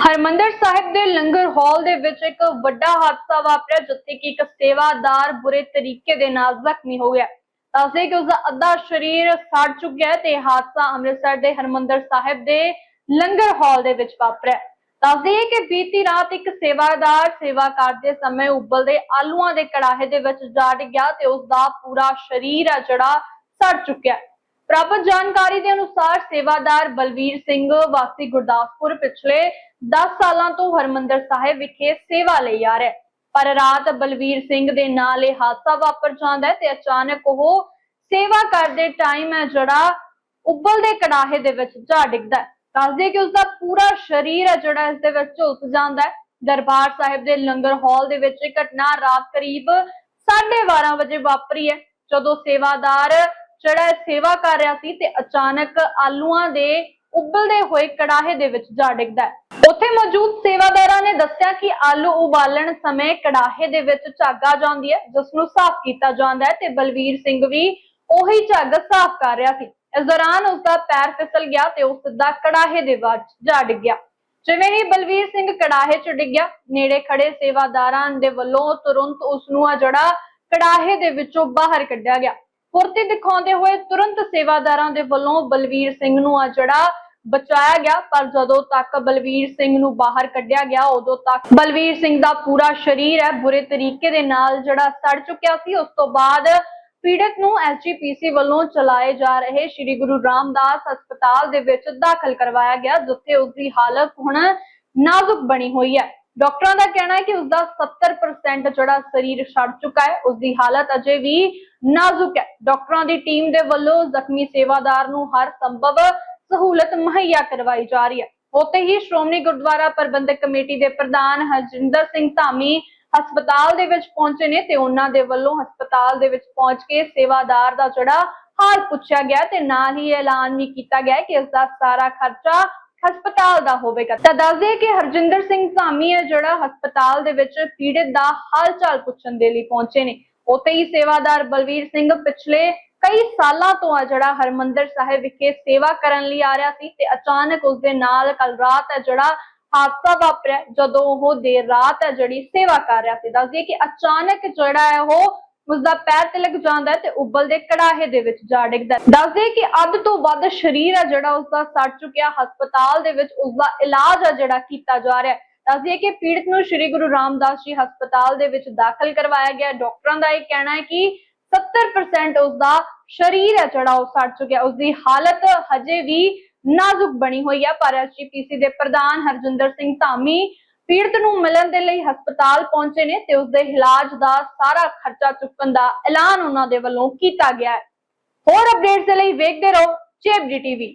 ਹਰਮੰਦਰ ਸਾਹਿਬ ਦੇ ਲੰਗਰ ਹਾਲ ਦੇ ਵਿੱਚ ਇੱਕ ਵੱਡਾ ਹਾਦਸਾ ਵਾਪਰਿਆ, ਜਿੱਥੇ ਕਿ ਇੱਕ ਸੇਵਾਦਾਰ ਬੁਰੇ ਤਰੀਕੇ ਦੇ ਨਾਲ ਜ਼ਖਮੀ ਹੋ ਗਿਆ। ਦੱਸਦੇ ਕਿ ਉਸਦਾ ਅੱਧਾ ਸਰੀਰ ਸੜ ਚੁੱਕਿਆ ਤੇ ਹਾਦਸਾ ਅੰਮ੍ਰਿਤਸਰ ਦੇ ਹਰਮੰਦਰ ਸਾਹਿਬ ਦੇ ਲੰਗਰ ਹਾਲ ਦੇ ਵਿੱਚ ਵਾਪਰਿਆ। ਦੱਸਦੇ ਹੈ ਕਿ ਬੀਤੀ ਰਾਤ ਇੱਕ ਸੇਵਾਦਾਰ ਸੇਵਾ ਕਰਦੇ ਸਮੇਂ ਉਬਲਦੇ ਆਲੂਆਂ ਦੇ ਕੜਾਹੇ ਦੇ ਵਿੱਚ ਜਾ ਡਿੱਗਿਆ ਤੇ ਉਸਦਾ ਪੂਰਾ ਸਰੀਰ ਆ ਜਿਹੜਾ ਸੜ ਚੁੱਕਿਆ। ਪ੍ਰਾਪਤ ਜਾਣਕਾਰੀ ਦੇ ਅਨੁਸਾਰ ਸੇਵਾਦਾਰ ਬਲਵੀਰ ਸਿੰਘ ਵਾਸੀ ਗੁਰਦਾਸਪੁਰ ਪਿਛਲੇ 10 ਸਾਲਾਂ ਤੋਂ ਹਰਮੰਦਰ ਸਾਹਿਬ ਵਿਖੇ ਸੇਵਾ ਲਈ ਆ ਰਿਹਾ ਪਰ ਰਾਤ ਬਲਵੀਰ ਸਿੰਘ ਦੇ ਨਾਲ ਇਹ ਹਾਦਸਾ ਵਾਪਰ ਜਾਂਦਾ ਹੈ ਤੇ ਅਚਾਨਕ ਉਹ ਸੇਵਾ ਕਰਦੇ ਟਾਈਮ ਹੈ ਜਿਹੜਾ ਉਬਲਦੇ ਕੜਾਹੇ ਦੇ ਵਿੱਚ ਜਾ ਡਿੱਗਦਾ ਹੈ। ਦੱਸਦੇ ਕਿ ਉਸਦਾ ਪੂਰਾ ਸਰੀਰ ਹੈ ਜਿਹੜਾ ਇਸ ਦੇ ਵਿੱਚ ਝੁਲਸ ਜਾਂਦਾ ਹੈ। ਦਰਬਾਰ ਸਾਹਿਬ ਦੇ ਲੰਗਰ ਹਾਲ ਦੇ ਵਿੱਚ ਇਹ ਘਟਨਾ ਰਾਤ ਕਰੀਬ 12:30 ਵਜੇ ਵਾਪਰੀ ਹੈ। ਜਦੋਂ ਸੇਵਾਦਾਰ ਜਿਹੜਾ ਸੇਵਾ ਕਰ ਰਿਹਾ ਸੀ ਤੇ ਅਚਾਨਕ ਆਲੂਆਂ ਦੇ ਉਬਲਦੇ ਹੋਏ ਕੜਾਹੇ ਦੇ ਵਿੱਚ ਜਾ ਡਿੱਗਦਾ ਹੈ। ਉੱਥੇ ਮੌਜੂਦ ਸੇਵਾਦਾਰਾਂ ਨੇ ਦੱਸਿਆ ਕਿ ਆਲੂ ਉਬਾਲਣ ਸਮੇਂ ਕੜਾਹੇ ਦੇ ਵਿੱਚ ਝੱਗ ਆ ਜਾਂਦੀ ਹੈ ਜਿਸ ਨੂੰ ਸਾਫ਼ ਕੀਤਾ ਜਾਂਦਾ ਹੈ ਤੇ ਬਲਵੀਰ ਸਿੰਘ ਵੀ ਉਹੀ ਝੱਗ ਸਾਫ਼ ਕਰ ਰਿਹਾ ਸੀ। ਇਸ ਦੌਰਾਨ ਉਸਦਾ ਪੈਰ ਫਿਸਲ ਗਿਆ ਤੇ ਉਹ ਸਿੱਧਾ ਕੜਾਹੇ ਦੇ ਵਿੱਚ ਜਾ ਡਿੱਗਿਆ। ਜਿਵੇਂ ਹੀ ਬਲਵੀਰ ਸਿੰਘ ਕੜਾਹੇ 'ਚ ਡਿੱਗਿਆ, ਨੇੜੇ ਖੜੇ ਸੇਵਾਦਾਰਾਂ ਦੇ ਵੱਲੋਂ ਤੁਰੰਤ ਉਸ ਨੂੰ ਆ ਜਿਹੜਾ ਕੜਾਹੇ ਦੇ ਵਿੱਚੋਂ ਬਾਹਰ ਕੱਢਿਆ ਗਿਆ। ਫੁਰਤੀ ਦਿਖਾਉਂਦੇ ਹੋਏ ਤੁਰੰਤ ਸੇਵਾਦਾਰਾਂ ਦੇ ਵੱਲੋਂ ਬਲਵੀਰ ਸਿੰਘ ਨੂੰ ਆ ਜਿਹੜਾ ਬਚਾਇਆ ਗਿਆ, ਪਰ ਜਦੋਂ ਤੱਕ ਬਲਵੀਰ ਸਿੰਘ ਨੂੰ ਬਾਹਰ ਕੱਢਿਆ ਗਿਆ, ਉਦੋਂ ਤੱਕ ਬਲਵੀਰ ਸਿੰਘ ਦਾ ਪੂਰਾ ਸਰੀਰ ਹੈ, ਬੁਰੇ ਤਰੀਕੇ ਦੇ ਨਾਲ ਜਿਹੜਾ ਸੜ ਚੁੱਕਿਆ ਸੀ, ਉਸ ਤੋਂ ਬਾਅਦ ਪੀੜਤ ਨੂੰ ਐਸਜੀਪੀਸੀ ਵੱਲੋਂ ਚਲਾਏ ਜਾ ਰਹੇ ਸ੍ਰੀ ਗੁਰੂ ਰਾਮਦਾਸ ਹਸਪਤਾਲ ਦੇ ਵਿੱਚ ਦਾਖਲ ਕਰਵਾਇਆ ਗਿਆ, ਜਿੱਥੇ ਉਸ ਦੀ ਹਾਲਤ ਹੁਣ ਨਾਜ਼ੁਕ ਬਣੀ ਹੋਈ ਹੈ। ਡਾਕਟਰਾਂ ਦਾ ਕਹਿਣਾ ਹੈ ਕਿ ਉਸ ਦਾ 70% ਜਿਹੜਾ ਸਰੀਰ ਸੜ ਚੁੱਕਾ ਹੈ ਉਸ ਦੀ ਹਾਲਤ ਅਜੇ ਵੀ ਨਾਜ਼ੁਕ ਹੈ। ਡਾਕਟਰਾਂ ਦੀ ਟੀਮ ਦੇ ਵੱਲੋਂ ਜ਼ਖਮੀ ਸੇਵਾਦਾਰ ਨੂੰ ਹਰ ਸੰਭਵ ਸਹੂਲਤ ਮੁਹੱਈਆ ਕਰਵਾਈ ਜਾ ਰਹੀ ਹੈ। ਉੱਥੇ ਹੀ ਸ਼੍ਰੋਮਣੀ ਗੁਰਦੁਆਰਾ ਪ੍ਰਬੰਧਕ ਕਮੇਟੀ ਦੇ ਪ੍ਰਧਾਨ ਹਰਜਿੰਦਰ ਸਿੰਘ ਧਾਮੀ ਹਸਪਤਾਲ ਦੇ ਵਿੱਚ ਪਹੁੰਚੇ ਨੇ ਤੇ ਉਹਨਾਂ ਦੇ ਵੱਲੋਂ ਹਸਪਤਾਲ ਦੇ ਵਿੱਚ ਪਹੁੰਚ ਕੇ ਸੇਵਾਦਾਰ ਦਾ ਜਿਹੜਾ ਹਾਲ ਪੁੱਛਿਆ ਗਿਆ ਤੇ ਨਾਲ ਹੀ ਐਲਾਨ ਵੀ ਕੀਤਾ ਗਿਆ ਕਿ ਇਸ ਦਾ ਸਾਰਾ ਖਰਚਾ ਹਸਪਤਾਲ ਦਾ ਹੋਵੇਗਾ। ਤਾਂ ਦੱਸਦੇ ਕਿ ਹਰਜਿੰਦਰ ਸਿੰਘ ਧਾਮੀ ਹੈ, ਜਿਹੜਾ ਹਸਪਤਾਲ ਦੇ ਵਿੱਚ ਪੀੜਤ ਦਾ ਹਾਲ ਚਾਲ ਪੁੱਛਣ ਦੇ ਲਈ ਪਹੁੰਚੇ ਨੇ। ਉੱਥੇ ਹੀ ਸੇਵਾਦਾਰ ਬਲਵੀਰ ਸਿੰਘ ਪਿਛਲੇ ਕਈ ਸਾਲਾਂ ਤੋਂ ਆ ਜਿਹੜਾ ਹਰਮੰਦਰ ਸਾਹਿਬ ਵਿਖੇ ਸੇਵਾ ਕਰਨ ਲਈ ਆ ਰਿਹਾ ਸੀ ਤੇ ਅਚਾਨਕ ਉਸ ਦੇ ਨਾਲ ਕੱਲ ਰਾਤ ਹੈ ਜਿਹੜਾ ਹਾਦਸਾ ਵਾਪਰਿਆ। ਜਦੋਂ ਉਹ ਦੇਰ ਰਾਤ ਹੈ ਜਿਹੜੀ ਸੇਵਾ ਕਰ ਰਿਹਾ ਸੀ। ਦੱਸਦੀ ਕਿ ਅਚਾਨਕ ਜਿਹੜਾ ਹੈ ਉਹ ਉਸਦਾ ਪੈਰ ਤਿਲਕ ਜਾਂਦਾ ਤੇ ਉਬਲਦੇ ਕੜਾਹੇ ਦੇ ਵਿੱਚ ਜਾ ਡਿੱਗਦਾ ਦੱਸਦੇ ਕਿ ਅੱਧ ਤੋਂ ਵੱਧ ਸਰੀਰ ਹੈ ਜਿਹੜਾ ਉਸਦਾ ਸੜ ਚੁੱਕਿਆ, ਹਸਪਤਾਲ ਦੇ ਵਿੱਚ ਉਸਦਾ ਇਲਾਜ ਹੈ ਜਿਹੜਾ ਕੀਤਾ ਜਾ ਰਿਹਾ ਹੈ। ਕਿ ਪੀੜਤ ਨੂੰ ਸ੍ਰੀ ਗੁਰੂ ਰਾਮਦਾਸ ਜੀ ਹਸਪਤਾਲ ਦੇ ਵਿੱਚ ਦਾਖਲ ਕਰਵਾਇਆ ਗਿਆ। ਡਾਕਟਰਾਂ ਦਾ ਇਹ ਕਹਿਣਾ ਹੈ ਕਿ 70% ਉਸਦਾ ਸਰੀਰ ਹੈ ਜਿਹੜਾ ਉਹ ਸੜ ਚੁੱਕਿਆ ਉਸਦੀ ਹਾਲਤ ਹਜੇ ਵੀ ਨਾਜ਼ੁਕ ਬਣੀ ਹੋਈ ਹੈ। ਪਰ ਐਸਜੀਪੀਸੀ ਦੇ ਪ੍ਰਧਾਨ ਹਰਜਿੰਦਰ ਸਿੰਘ ਧਾਮੀ ਪੀੜਤ ਨੂੰ ਮਿਲਣ ਦੇ ਲਈ ਹਸਪਤਾਲ ਪਹੁੰਚੇ ਨੇ ਤੇ ਉਸਦੇ ਇਲਾਜ ਦਾ ਸਾਰਾ ਖਰਚਾ ਚੁੱਕਣ ਦਾ ਐਲਾਨ ਉਹਨਾਂ ਦੇ ਵੱਲੋਂ ਕੀਤਾ ਗਿਆ ਹੈ। ਹੋਰ ਅਪਡੇਟਸ ਦੇ ਲਈ ਵੇਖਦੇ ਰਹੋ ਚੇਬਡੀ ਟੀਵੀ।